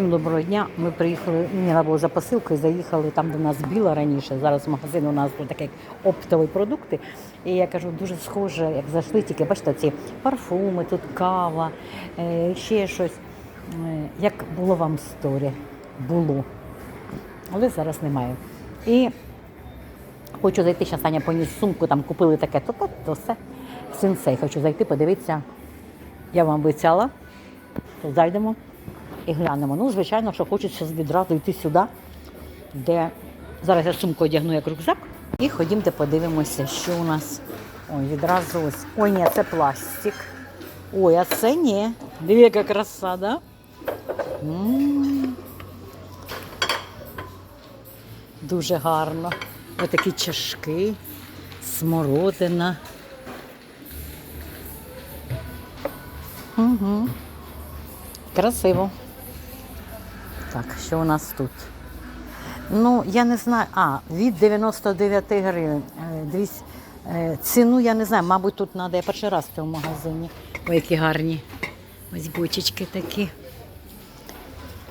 Всім доброго дня. Ми приїхали, мені треба було за посилкою, заїхали там, де нас біла раніше. Зараз магазин у нас тут такі оптові продукти. І я кажу, дуже схоже, як зайшли, тільки бачите, ці парфуми, тут кава, е, ще щось. Е, Як було вам сторі? Було. Але зараз немає. І хочу зайти, зараз Аня поніс сумку, там купили таке, то, то, то все. Сенсей. Хочу зайти, подивитися. Я вам обіцяла, то зайдемо і глянемо. Ну, звичайно, що хочеться відразу йти сюди, де зараз я сумку одягну як рюкзак. І ходімте, подивимося, що у нас. Ой, відразу ось. Ой, ні, це пластик. Ой, а це ні. Диви, яка краса, да? М. Дуже гарно. Ось такі чашки, смородина. Угу. Красиво. Так, що у нас тут? Ну, я не знаю. А, від 99 гривень. Е, Двісь- е, Ціну я не знаю, мабуть, тут треба. Я перший раз в цьому магазині. Ой, які гарні. Ось бочечки такі.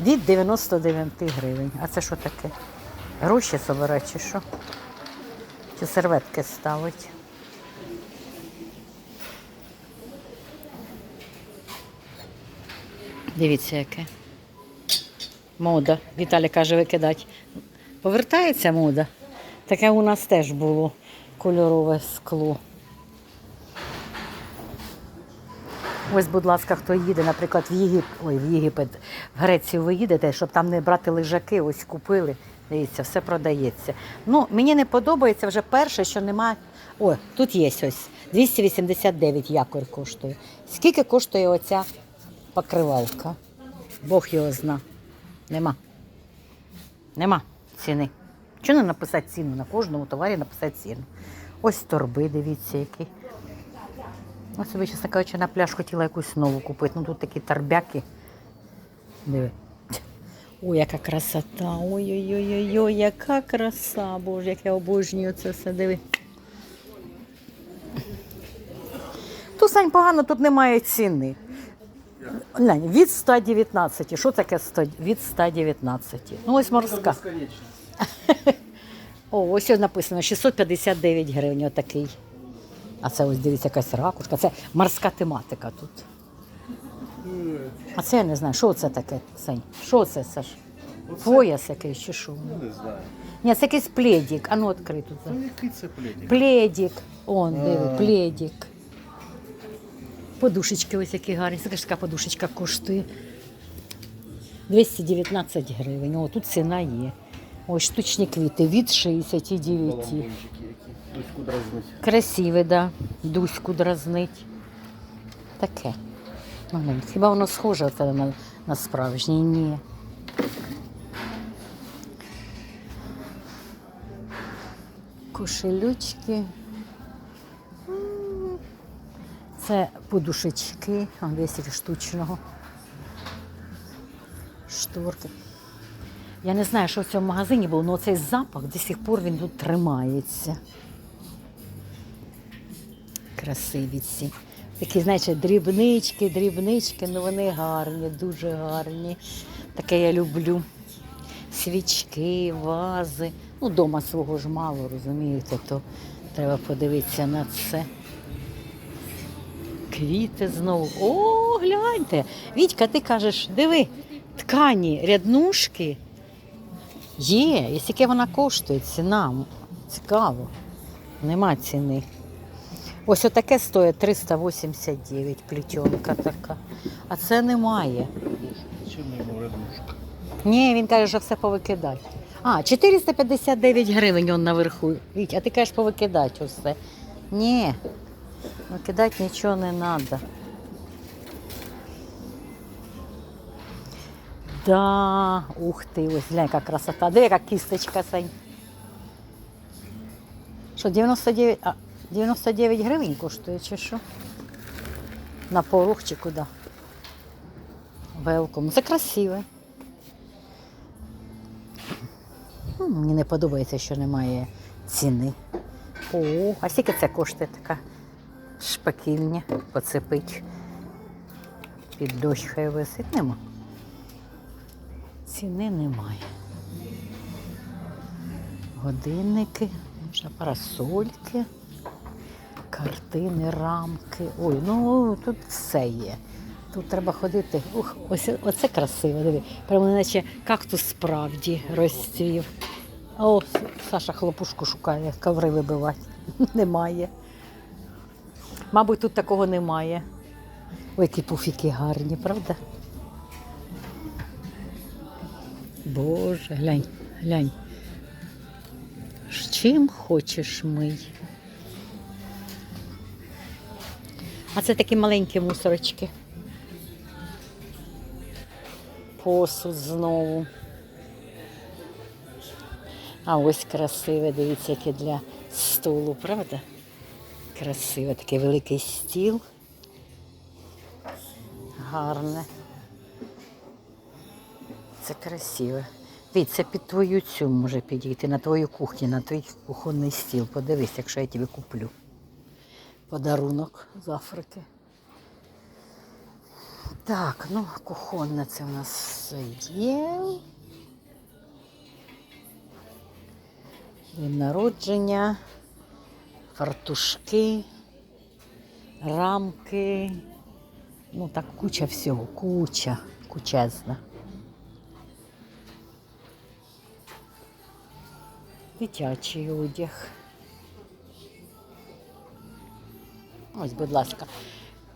Від 99 гривень. А це що таке? Гроші собирати чи що? Чи серветки ставить? Дивіться, яке. Мода. Віталій каже, викидать. Повертається мода. Таке у нас теж було кольорове скло. Ось, будь ласка, хто їде, наприклад, в Єгипет, ой, в Єгипет, в Грецію ви їдете, щоб там не брати лежаки, ось купили. Дивіться, все продається. Ну, мені не подобається вже перше, що немає. О, тут є ось 289 якорь коштує. Скільки коштує оця покривалка? Бог його зна. Нема. Нема ціни. Чому не написати ціну? На кожному товарі написати ціну. Ось торби, дивіться, які. Ось собі, чесно кажучи, на пляж хотіла якусь нову купити. Ну тут такі торбяки. Диви. Ой, яка красота. Ой-ой-ой, яка краса, Боже, як я обожнюю це все. Диви. Тут Сань погано, тут немає ціни. Глянь, від 119. Що таке 100? від 119? Ну, ось морська. О, ось ось написано 659 гривень отакий. А це ось дивіться якась ракушка. Це морська тематика тут. А це я не знаю, що це таке, Сань? Що це, Саш? Пояс якийсь чи що? Не знаю. Ні, це якийсь пледик. А ну відкрий тут. Ну який це пледик? Пледик. Он, диви, пледик. Подушечки ось які гарні. Скажи, така подушечка коштує. 219 гривень. О, тут ціна є. Ось штучні квіти від 69. Баламончики які. Дуську дразнить. Красиве, да. Дуську дразнить. Таке. Хіба воно схоже на, на справжнє? Ні. Кошелючки. Це подушечки, а 200 штучного. Шторки. Я не знаю, що в цьому магазині було, але цей запах до сих пор він тут тримається. Красиві ці. Такі, знаєте, дрібнички, дрібнички, ну вони гарні, дуже гарні. Таке я люблю. Свічки, вази. Ну, дома свого ж мало, розумієте, то треба подивитися на це. Квіти знову. О, гляньте. Вітька, ти кажеш, диви, ткані, ряднушки. Є, і скільки вона коштує, ціна. Цікаво. Нема ціни. Ось отаке стоїть 389 плетенка така. А це немає. Ні, він каже, що все повикидати. А, 459 гривень он наверху. Віть, а ти кажеш повикидати усе. Ні, викидати нічого не треба. Да, ух ти, ось глянь, яка красота. Диви, яка кісточка Сань. Що, 99, а, 99 гривень коштує чи що? На порог чи куди? Велком. Це красиве. Ну, Мені не подобається, що немає ціни. О, а скільки це коштує така шпакільня поцепить? Під дощ хай висить нема. Ціни немає. Годинники, можна парасольки, картини, рамки. Ой, ну тут все є. Тут треба ходити. Ух, ось оце красиво. Диви. Прямо наче кактус справді розцвів. О, Саша хлопушку шукає, коври вибивати. Немає. Мабуть, тут такого немає. Ой, які пуфіки гарні, правда? Боже, глянь, глянь. Чим хочеш мий? А це такі маленькі мусорочки. Посуд знову. А ось красиве, дивіться, яке для столу, правда? Красиве, такий великий стіл. Гарне. Це красиве. Дивіться, під твою цю може підійти, на твою кухню, на твій кухонний стіл. Подивись, якщо я тобі куплю. Подарунок з Африки. Так, ну, кухонне це у нас все є. День народження, фартушки, рамки. Ну так куча всього, куча, кучезна. Дитячий одяг. Ось, будь ласка,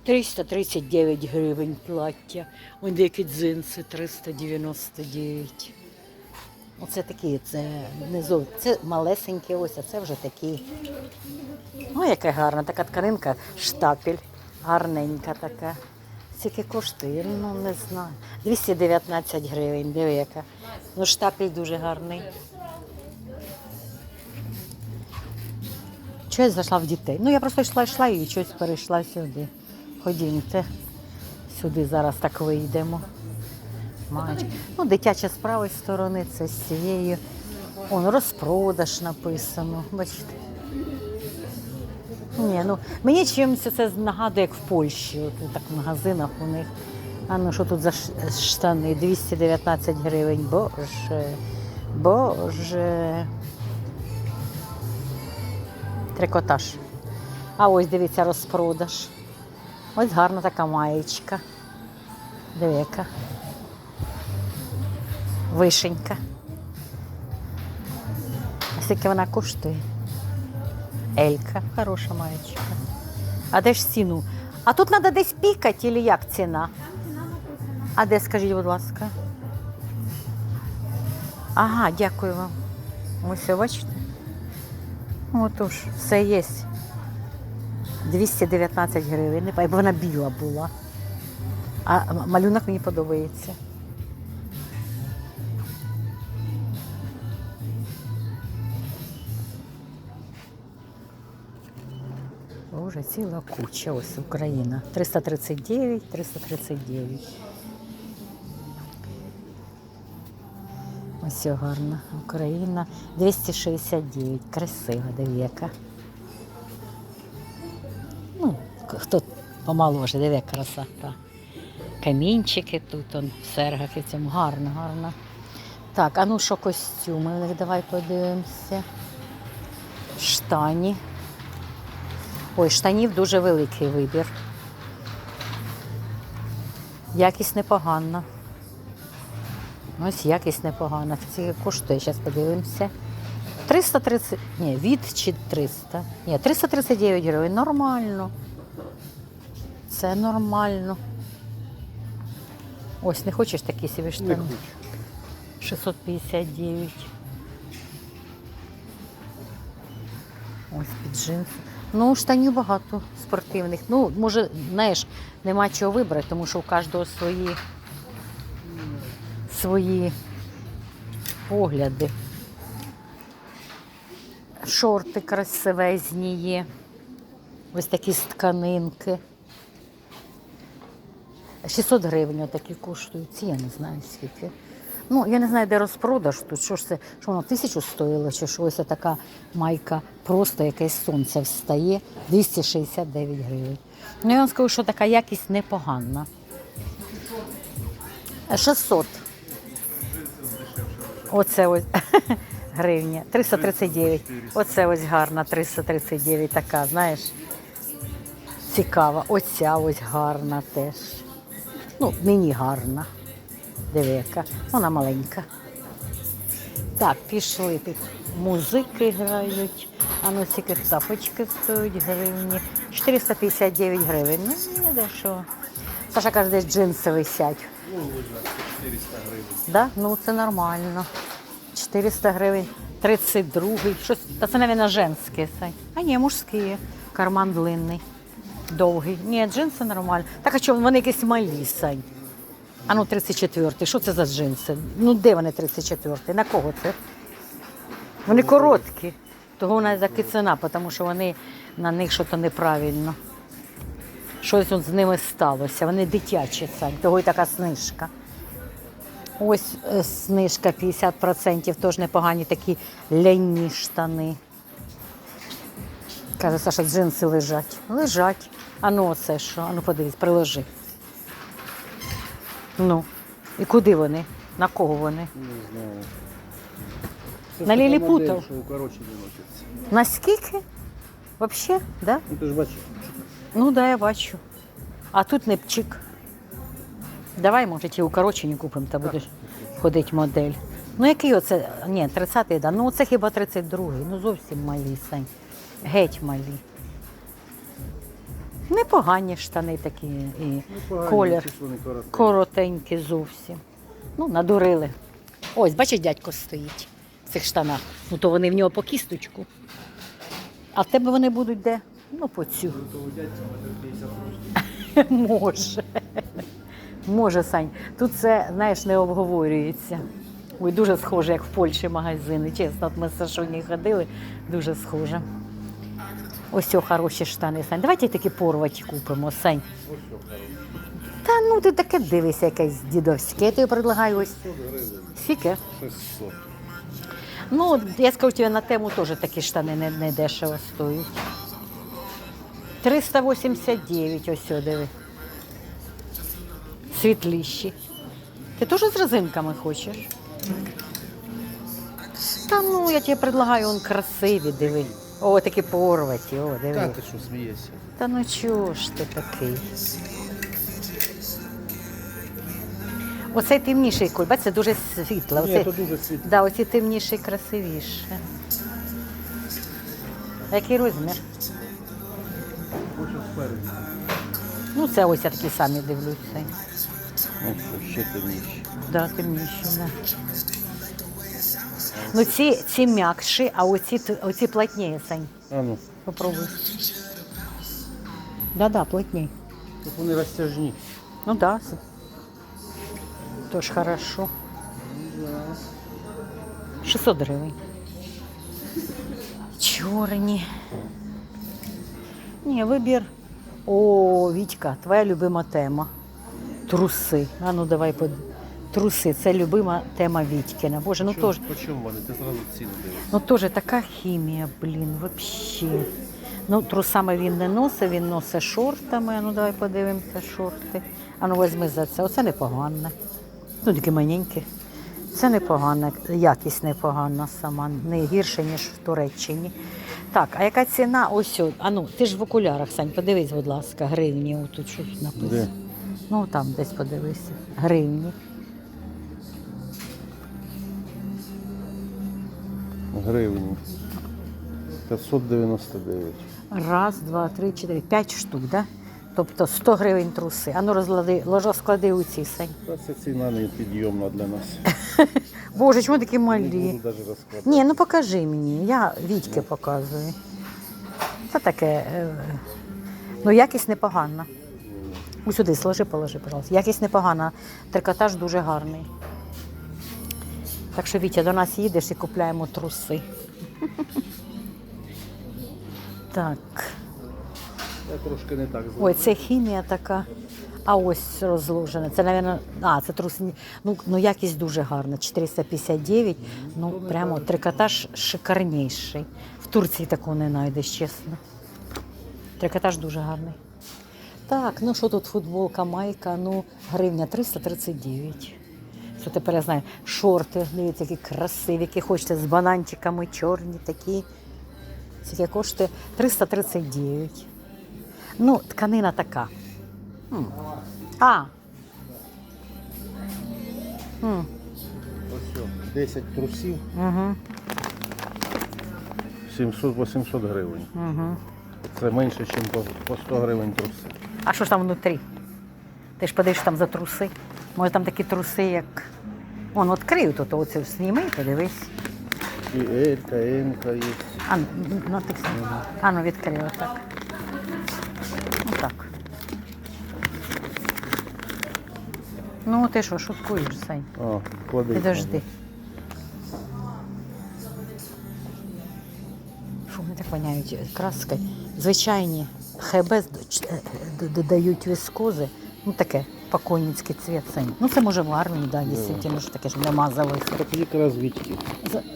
339 гривень плаття. Ось деякі джинси 399. Оце такі, це не. Це малесенькі ось, а це вже такі. О, яка гарна, така тканинка, штапель. Гарненька така. Скільки коштує? Ну, не знаю. 219 гривень, диви яка. Ну, штапель дуже гарний. Чого я зайшла в дітей? Ну, я просто йшла, йшла і щось перейшла сюди. Ходімте. Сюди зараз так вийдемо. Мають. Ну, дитяча з правої сторони, це з цієї. Он розпродаж написано. Бачите. Ні, ну мені чимось це нагадує, як в Польщі. От так в магазинах у них. А ну що тут за штани? 219 гривень. Боже. Боже. Трикотаж. А ось дивіться, розпродаж. Ось гарна така маєчка. Яка. Вишенька. А скільки вона коштує? Елька, хороша маєчка. А де ж ціну? А тут треба десь пікати, чи як ціна? А де, скажіть, будь ласка? Ага, дякую вам. Ось, ви бачите? Отож, все є. 219 гривень. Бо вона біла була. А малюнок мені подобається. Боже, ціла куча. Ось Україна. 339, 339. Ось гарно. Україна 269. Красива дев'яка. Ну, хто помоложе, диви, яка красота. Камінчики тут, он, в сергах і цьому. Гарно, гарно. Так, а ну що костюми? Давай подивимося. Штані. Ой, штанів дуже великий вибір. Якість непогана. Ось якість непогана. Скільки коштує, зараз подивимося. 330, ні, від чи 300. Ні, 339 гривень. Нормально. Це нормально. Ось, не хочеш такі собі Не хочу. 659. Ось під джинси. Ну, штанів багато спортивних. Ну, може, знаєш, нема чого вибрати, тому що у кожного свої, свої погляди. Шорти красивезні є. Ось такі з тканинки. 600 гривень такі коштують. Ці я не знаю скільки. Ну, я не знаю, де розпродаж тут. Що ж це, що воно тисячу стоїло, чи що ось така майка, просто якесь сонце встає, 269 гривень. Ну, я вам скажу, що така якість непогана. 600. Оце ось гривня. 339. Оце ось гарна, 339 така, знаєш. Цікава. Оця ось гарна теж. Ну, мені гарна. Диви. Вона маленька. Так, пішли тут. Музики грають. А ну тапочки стоять гривні. 459 гривень. Ну, не дешево. Саша каже, десь джинси висять. Ну, 400 гривень. Да? Ну це нормально. 400 гривень, 32 щось. Та це, мабуть, женське. А ні, мужські. Карман длинний, довгий. Ні, джинси нормально. Так а чому вони якісь малі, Сань? А ну 34-й. Що це за джинси? Ну де вони 34-й? На кого це? Вони короткі. Того вона і така ціна, тому що вони на них щось неправильно. Щось з ними сталося. Вони дитячі, Сань, того й така знижка. Ось знижка 50%, теж непогані такі ляні штани. Каже, Саша, джинси лежать. Лежать. А ну оце що? А ну подивись, приложи. Ну. І куди вони? На кого вони? Не знаю. Це На така ліліпутов. модель, Що укорочені носяться. Наскільки? Взагалі? Да? Ну ти ж бачиш, Ну да, я бачу. А тут не пчик. Давай, може, ті укорочені купимо, та будеш ходити модель. Ну який оце? Ні, 30-й, да. Ну це хіба 32-й. Ну зовсім малі, Сань. Геть малі. Непогані штани такі і ну, погані, колір вони короткі. коротенькі зовсім. Ну, надурили. Ось, бачиш, дядько стоїть в цих штанах. Ну то вони в нього по кісточку. А в тебе вони будуть де? Ну, по цю. Дядька метр 50 років. Може. Може, Сань. Тут це, знаєш, не обговорюється. Ой, дуже схоже, як в Польщі магазини. Чесно, от ми з Сашоні ходили, дуже схоже. Ось о, хороші штани, Сань. Давайте такі порваті купимо, Сань. Та ну ти таке дивися, якесь дідовське. Я тобі предлагаю ось 100 скільки. 600. Ну, я скажу тобі на тему теж такі штани не, не дешево стоять. 389, ось о, диви. Світліші. Ти теж з резинками хочеш? Та ну, я тобі предлагаю, он красиві, диви. О, такі порваті, о, Та диви. ти що смієшся? Та ну чого ж ти такий? Оцей темніший коль, бачиш, це дуже світло. Ні, Оцей- то дуже світло. Да, оці темніші красивіше. А який розмір? Хочу спереду. Ну, це ось я такі самі дивлюся. Ну що, ще темніші. Да, темніші, да. Ну, ці, ці м'якші, а оці, оці плотніє, Сань. А ну, Попробуй. Да, да, плотній. тут вони розтяжні. Ну так. да. Тож хорошо. 600 гривень. Чорні. Ні, вибір. О, Вітька, твоя любима тема. Труси. А ну давай под... Труси, це любима тема Вітькіна. Боже, ну теж. По чому вони? Ти зразу ціну дивишся. Ну теж така хімія, блін, взагалі. Ну, трусами він не носить, він носить шортами. А Ну давай подивимося шорти. А ну візьми за це. Оце непогане. Ну, такі маленькі. Це непогано, якість непогана сама, не гірше, ніж в Туреччині. Так, а яка ціна? Ось, о, а ну, ти ж в окулярах, Сань, подивись, будь ласка, гривні. Отут щось написано. Де? Ну там десь подивися. Гривні. Гривні. 599. Раз, два, три, чотири, п'ять штук, да? Тобто 100 гривень труси. А ну розклади, ложа склади у ці сань. Та це ціна не підйомна для нас. Боже, чому такі Не малі? буду навіть розкладати. Ні, ну покажи мені. Я Вітьки показую. Це таке. е, Ну, якість непогана. Ось сюди сложи, положи, пожалуйста. Якість непогана. Трикотаж дуже гарний. Так що, Вітя, до нас їдеш і купляємо труси. Так. Я трошки не так Ой, це хімія така. А ось розложена. Це, мабуть, а, це трусні. Ну, ну якість дуже гарна. 459. Ну, прямо трикотаж шикарніший. В Турції такого не знайдеш, чесно. Трикотаж дуже гарний. Так, ну що тут футболка, майка, ну, гривня 339. Що тепер я знаю? Шорти, дивіться, які красиві, які хочете з бананчиками, чорні такі. Скільки коштує 339. Ну, тканина така. М. А. М. Ось що, 10 трусів, Угу. 700-800 гривень. Угу. Це менше, ніж по, по 100 гривень труси. А що ж там внутрі? Ти ж подивишся там за труси. Може там такі труси, як. Вон, відкрию тут, оце зніми, подивись. І Елька, Енка є. А, ну, ну, ти сам. А, ну відкрила так. Отак. Ну, ти що, шуткуєш, Сань? А, клади. Підожди. Фу, вони так воняють краскою. Звичайні ХБ е, д- додають віскози. Ну таке покойницький цвіт Сань. Ну це може в армії, да, дійсно, що таке ж намазалось. Так якраз Вітьки.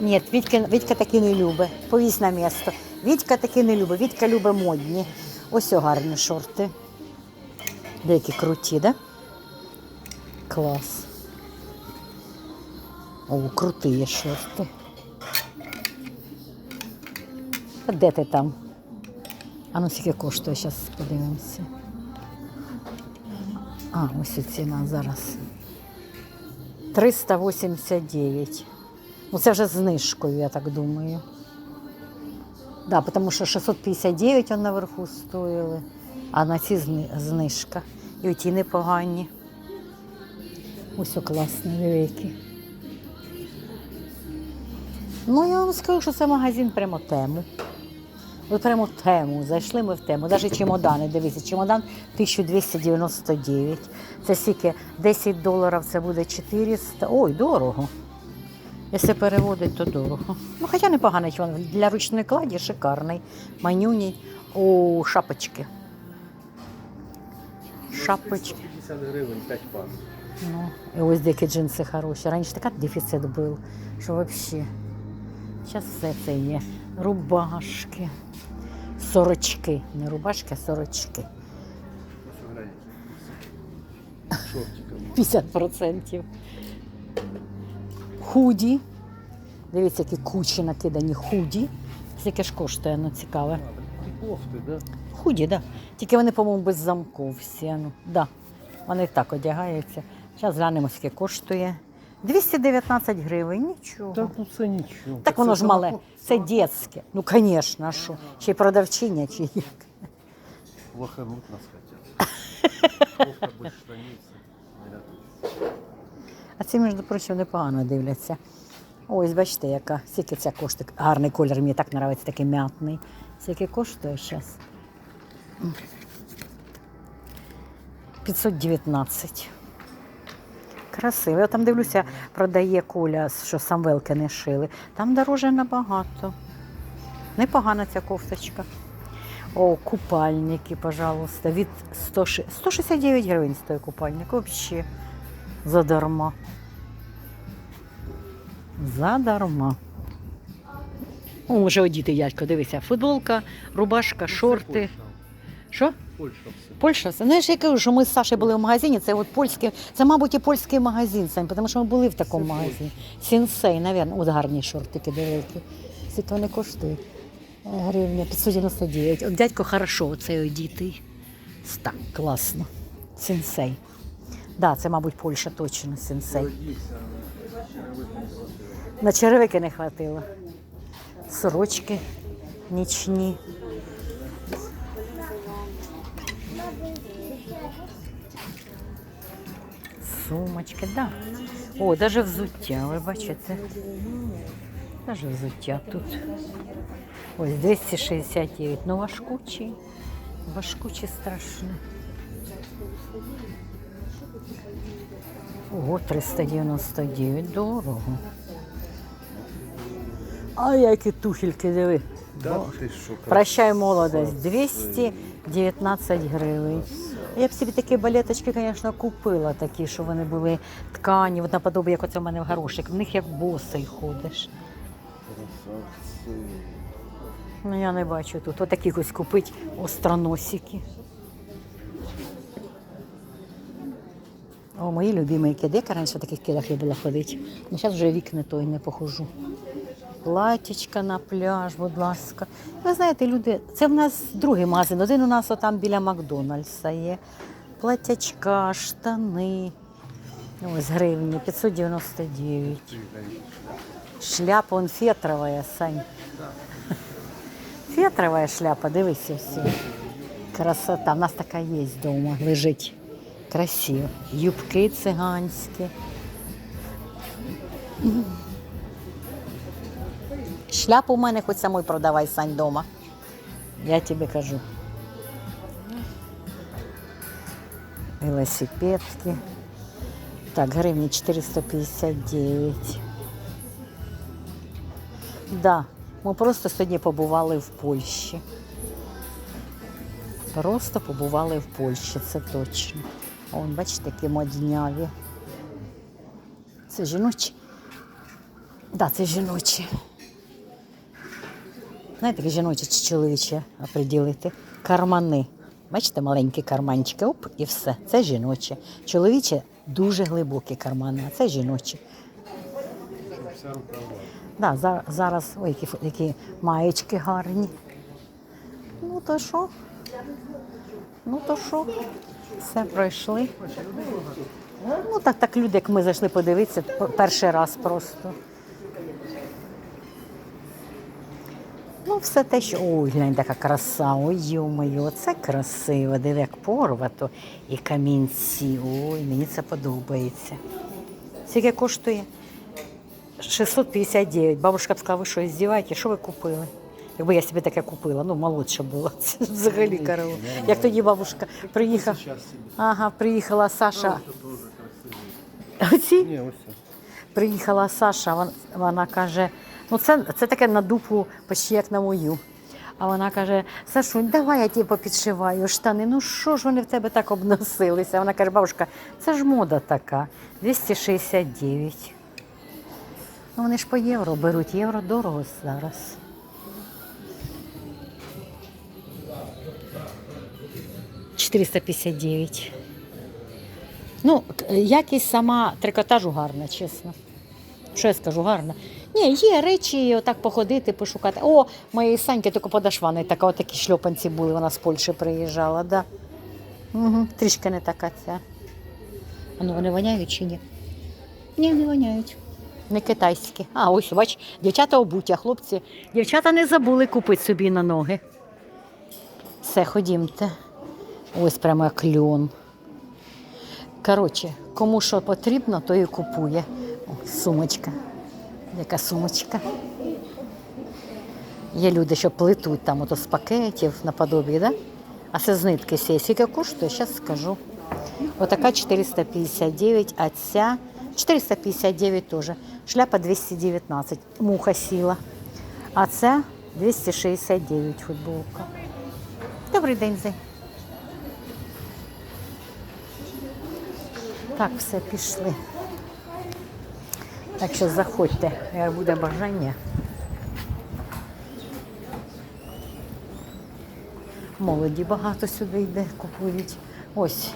Ні, Вітька, Вітька таки не любить. Повісь на місто. Вітька таки не любить. Вітька любить модні. Ось о гарні шорти. Деякі круті, да? Клас. О, круті є шорти. А де ти там? А ну скільки коштує, зараз подивимося. А, ось ціна зараз. 389. Ну, це вже знижкою, я так думаю. Да, тому що 659 он наверху стоїли, а на ці знижка. І оті непогані. Ось класні, великі. Ну, я вам скажу, що це магазин прямо тему. Прямо в тему. Зайшли ми в тему. Навіть чемодани, дивіться, чемодан 1299. Це скільки 10 доларів, це буде 400. Ой, дорого. Якщо переводить, то дорого. Ну, хоча непоганий чемодан. Для ручної кладі шикарний. Манюній. О, шапочки. Шапочки. 50 гривень 5 пар. Ну, і ось деякі джинси хороші. Раніше така дефіцит був, що взагалі. Зараз все це є. Рубашки, сорочки. Не рубашки, а сорочки. 50%. Худі. Дивіться, які кучі накидані худі. Скільки ж коштує, ну цікаве. Кофти, да? Худі, так. Да. Тільки вони, по-моєму, без замків всі. Ну, да. Вони так одягаються. Зараз глянемо, скільки коштує. 219 гривень, нічого. Так, ну це нічого. Так воно ж мале, це дітське. Ну, звісно, а що? Ще й продавчиня, чи як. Лохануть нас хотять. А ці, між прочим, непогано дивляться. Ось, бачите, яка. Скільки ця коштує. Гарний колір, мені так подобається, такий м'ятний. Скільки коштує зараз? 519. Красиво. Я там дивлюся, продає Коля, що самвелки не шили. Там дороже набагато. Непогана ця кофточка. О, купальники, пожалуйста. Від 100, 169 гривень стоїть купальник. Взагалі. Задарма. Задарма. О, може одіти дядько, дивися. Футболка, рубашка, шорти. Що? Польща все. Польща. Знаєш, я кажу, що ми з Сашею були в магазині, це от польський, це, мабуть, і польський магазин, Сань, тому що ми були в такому магазині. Сінсей, навірно. От гарні шортики великі. Скільки вони коштують? Е, Гривня 599. От дядько хорошо, оцей одітий. Так, класно. Сенсей. Да, це, мабуть, Польща точно, сенсей. На черевики не хватило. Сорочки нічні. Сумочки, да. О, даже взуття, ви бачите? Даже взуття тут. Ось 269. Ну важкучий. Важкучий страшно. Ого, 399, дорого. А які туфельки, диви. Да, ти що, Прощай молодость, 219 гривень. Я б собі такі балеточки, звісно, купила такі, що вони були ткані, от наподобі, як оце в мене в горошик. В них як босий ходиш. красавці. Ну я не бачу тут. Отакі ось купить остроносики. О, мої любимі киди. Я раніше в таких кидах любила ходити. Ну, зараз вже вік не той не похожу. Платічка на пляж, будь ласка. Ви знаєте, люди, це в нас другий магазин. Один у нас отам біля Макдональдса є. Платячка, штани. Ось гривні, 599. Шляпа он фетровая, Сань. Фетровая шляпа, дивися всі. Красота. У нас така є вдома, лежить. Красиво. Юбки циганські. Шляпу у мене хоч самой продавай, Сань, дома. Я тобі кажу. Велосипедки. Так, гривні 459. Да, ми просто сьогодні побували в Польщі. Просто побували в Польщі, це точно. Вон, бачите, які модняві. Це жіночі? Так, да, це жіночі. Знаєте, як жіночі чи чоловічі оприділити? Кармани. Бачите, маленькі карманчики, оп, і все. Це жіночі. Чоловічі дуже глибокі кармани, а це жіночі. Да, за- зараз ой, які, які маєчки гарні. Ну то що? Ну то що? Все пройшли. Ну так, так люди, як ми зайшли подивитися, перший раз просто. Ну, все те, що. Ой, глянь, така краса, ой, йо-моє, це красиво, диви, як порвато. І камінці. Ой, мені це подобається. Скільки коштує? 659. Бабушка б сказала, ви що, здіваєте? Що ви купили? Якби я собі таке купила, ну молодше було. Це взагалі караул. Як тоді бабушка приїхала. Ага, приїхала Саша. Красиво. Оці? Приїхала Саша, вон- вона каже, ну це, це таке на дупу, почти як на мою. А вона каже: Сашунь, давай я ті попідшиваю штани. Ну що ж вони в тебе так обносилися? Вона каже, бабушка, це ж мода така. 269. Ну вони ж по євро беруть. Євро дорого зараз. Чотириста п'ятдесят дев'ять. Ну, к- якість сама трикотажу гарна, чесно. Що я скажу, гарна. Ні, є речі, отак походити, пошукати. О, моєї Саньки тільки подошваний, така, отакі шльопанці були, вона з Польщі приїжджала, да. Угу, трішки не така ця. А ну вони воняють чи ні? Ні, не воняють. Не китайські. А, ось, бач, дівчата обуті, а хлопці. Дівчата не забули купити собі на ноги. Все, ходімте. Ось прямо як льон. Коротше, кому що потрібно, то і купує. О, сумочка. Яка сумочка. Є люди, що плетуть там ото з пакетів наподобі, да? а це з нитки сіє. Скільки коштує, зараз скажу. Отака 459, а ця 459 теж. Шляпа 219, муха сіла. А це 269 футболка. Добрий день, Зай. Так, все, пішли. Так що заходьте, як буде бажання. Молоді багато сюди йде, купують. Ось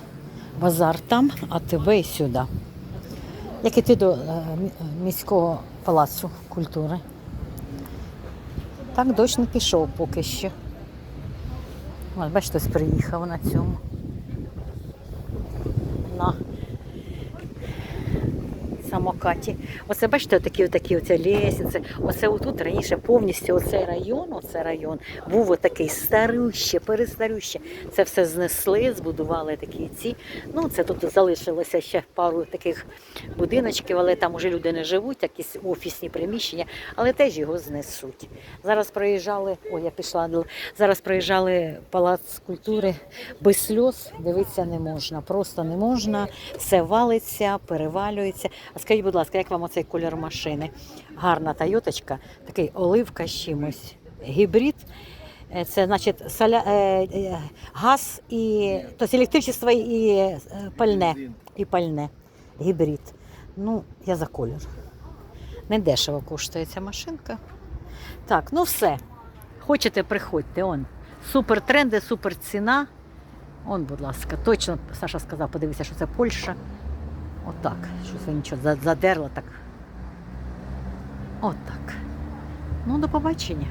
базар там, а тебе і сюди. Як іти до е, міського палацу культури. Так дощ не пішов поки що. От, бачите, приїхав на цьому. Самокаті. Оце бачите, такі отакі оця лісниці. Оце отут раніше повністю оцей район, оцей район був отакий старюще, перестарюще. Це все знесли, збудували такі ці. Ну, це тут залишилося ще пару таких будиночків, але там уже люди не живуть, якісь офісні приміщення, але теж його знесуть. Зараз проїжджали, ой, я пішла, зараз проїжджали палац культури без сльоз, дивитися не можна. Просто не можна, все валиться, перевалюється. А скажіть, будь ласка, як вам оцей колір машини? Гарна Тойоточка, такий оливка з чимось, гібрид. Е, Це значить соля, е, е, газ і тобто електричество і пальне. І пальне. Гібрид. Ну, я за колір. Не дешево коштує ця машинка. Так, ну все. Хочете, приходьте. Он. Супер тренди, супер ціна. Он, будь ласка, точно Саша сказав, подивися, що це Польща. Отак. Щось я нічого за- задерла так. Отак. Ну, до побачення.